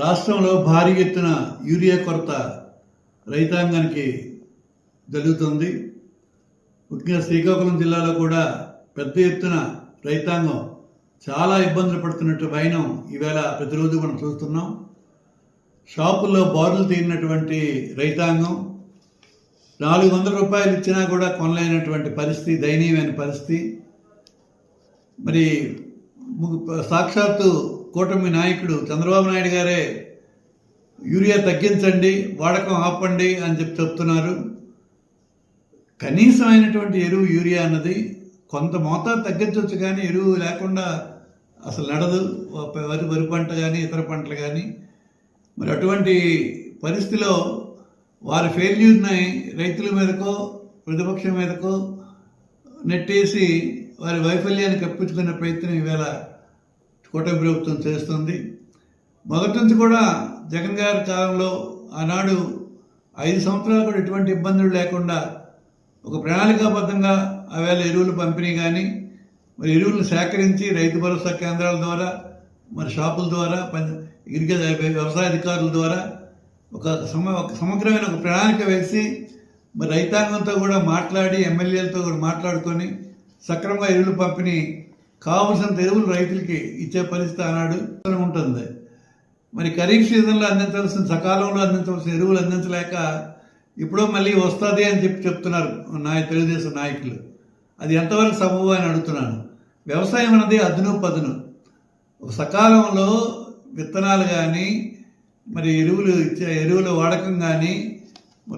రాష్ట్రంలో భారీ ఎత్తున యూరియా కొరత రైతాంగానికి జరుగుతుంది. ముఖ్యంగా శ్రీకాకుళం జిల్లాలో కూడా పెద్ద ఎత్తున రైతాంగం చాలా ఇబ్బందులు పడుతున్నట్టు భయనం ఈవేళ ప్రతిరోజు మనం చూస్తున్నాం. షాపుల్లో బారులు తీరినటువంటి రైతాంగం నాలుగు వందల రూపాయలు ఇచ్చినా కూడా కొనలేనటువంటి పరిస్థితి దయనీయమైన పరిస్థితి. మరి సాక్షాత్తు కూటమి నాయకుడు చంద్రబాబు నాయుడు గారే యూరియా తగ్గించండి వాడకం ఆపండి అని చెప్పి చెప్తున్నారు. కనీసమైనటువంటి ఎరువు యూరియా అన్నది కొంత మోతాదు తగ్గించవచ్చు కానీ ఎరువు లేకుండా అసలు నడదు. వరి వరి పంట కానీ ఇతర పంటలు కానీ మరి అటువంటి పరిస్థితిలో వారి ఫెయిల్యూర్ని రైతుల మీదకో ప్రతిపక్షం మీదకో నెట్టేసి వారి వైఫల్యాన్ని కప్పించుకునే ప్రయత్నం ఈవేళ కూటమి ప్రభుత్వం చేస్తుంది. మొదటి నుంచి కూడా జగన్ గారి కాలంలో ఆనాడు ఐదు సంవత్సరాలు కూడా ఎటువంటి ఇబ్బందులు లేకుండా ఒక ప్రణాళికాబద్ధంగా ఆవేళ ఎరువులు పంపిణీ కానీ మరి ఎరువులను సేకరించి రైతు భరోసా కేంద్రాల ద్వారా మరి షాపుల ద్వారా ఇరిగే వ్యవసాయ అధికారుల ద్వారా ఒక సమ ఒక సమగ్రమైన ఒక ప్రణాళిక వేసి మరి రైతాంగంతో కూడా మాట్లాడి ఎమ్మెల్యేలతో కూడా మాట్లాడుకొని సక్రమంగా ఎరువులు పంపిణీ కావలసిన ఎరువులు రైతులకి ఇచ్చే పరిస్థితి ఆనాడు ఉంటుంది. మరి ఖరీఫ్ సీజన్లో అందించాల్సిన సకాలంలో అందించవలసిన ఎరువులు అందించలేక ఇప్పుడో మళ్ళీ వస్తుంది అని చెప్పి చెప్తున్నారు నాయ తెలుగుదేశం నాయకులు. అది ఎంతవరకు సబబు అని అడుగుతున్నాను. వ్యవసాయం అన్నది అదును పదును. సకాలంలో విత్తనాలు కానీ మరి ఎరువులు ఇచ్చే ఎరువుల వాడకం కానీ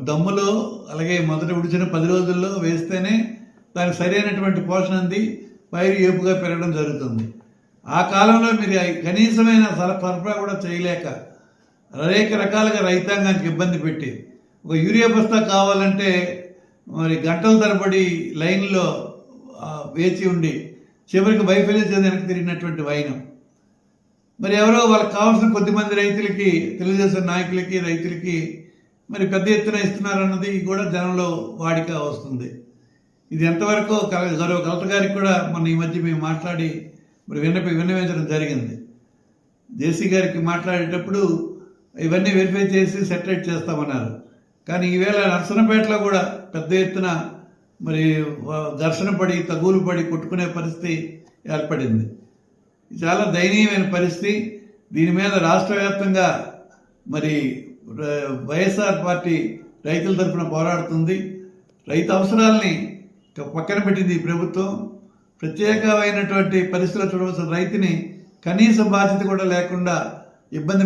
దమ్ములో అలాగే మొదట ఉడిచిన పది రోజుల్లో వేస్తేనే దానికి సరైనటువంటి పోషణ అంది. పైరు ఏపుగా పెరగడం జరుగుతుంది. ఆ కాలంలో మీరు కనీసమైన సర- సరఫరా కూడా చేయలేక అనేక రకాలుగా రైతాంగానికి ఇబ్బంది పెట్టి ఒక యూరియా బస్తా కావాలంటే మరి గంటల తరబడి లైన్లో వేచి ఉండి చివరికి వైఫల్యం చెంది వెనక్కి తిరిగినటువంటి వైనం. మరి ఎవరో వాళ్ళకి కావాల్సిన కొద్దిమంది రైతులకి తెలుగుదేశం నాయకులకి రైతులకి మరి పెద్ద ఎత్తున ఇస్తున్నారన్నది కూడా జనంలో వాడిక వస్తుంది. ఇది ఎంతవరకు గౌరవ కలెక్టర్ గారికి కూడా మొన్న ఈ మధ్య మేము మాట్లాడి మరి విన్నపి విన్నవించడం జరిగింది. జేసీ గారికి మాట్లాడేటప్పుడు ఇవన్నీ వెరిఫై చేసి సెటరేట్ చేస్తామన్నారు. కానీ ఈవేళ నర్సనపేటలో కూడా పెద్ద ఎత్తున మరి ఘర్షణ పడి తగులు పడి కొట్టుకునే పరిస్థితి ఏర్పడింది. చాలా దయనీయమైన పరిస్థితి. దీని మీద రాష్ట్ర వ్యాప్తంగా మరి వైఎస్ఆర్ పార్టీ రైతుల తరఫున పోరాడుతుంది. రైతు అవసరాల్ని పక్కన పెట్టింది ఈ ప్రభుత్వం. ప్రత్యేకమైనటువంటి పరిస్థితులు చూడవలసిన రైతుని కనీస బాధ్యత కూడా లేకుండా ఇబ్బంది